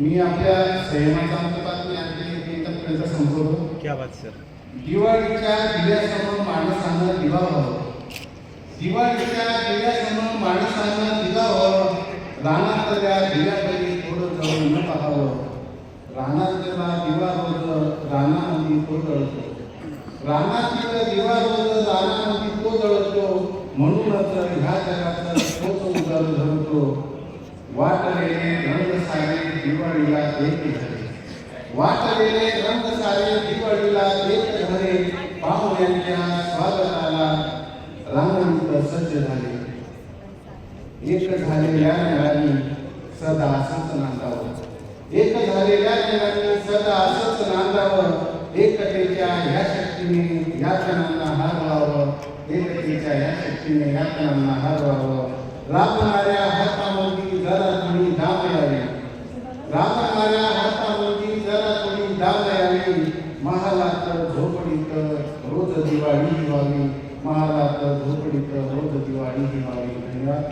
मी आपल्या संयमाचा अंत बातमी आणली मी त्यांचा संपवतो क्या बात सर. दिवाळीच्या दिव्यासमोर माणसानं दिवा व्हावं. दिवाळीच्या दिव्यासमोर माणसानं दिवा व्हावं. रानातल्या दिव्यापैकी थोडं जवळ न पाहावं. रानातला दिवा रोज रानामध्ये तो जळतो रानातील दिवा रोज रानामध्ये तो जळतो म्हणूनच ह्या जगाचा तोच उजाड धरतो. सारे दिवाळीला एक झाले वाटलेले रंग सारे दिवाळीला एक झाले पाहुण्यांच्या स्वागताला रांगणीत सज्ज झाले एक झालेल्या नगाने सदा असंच नांदावं एक झालेल्या नगाने सदा असंच नांदावं एकतेच्या ह्या शक्तीने जणांना हारवावं एकतेच्या ह्या शक्तीने जणांना हारवावं राबणाऱ्या हातामध्ये जरा तुम्ही दाम यावी रामाला हातामध्ये जरा थोडी दाद यावी. महाला तर झोपडीत रोज दिवाळी हिवावी. महाला झोपडीत रोज दिवाळी हिवावी. धन्यवाद.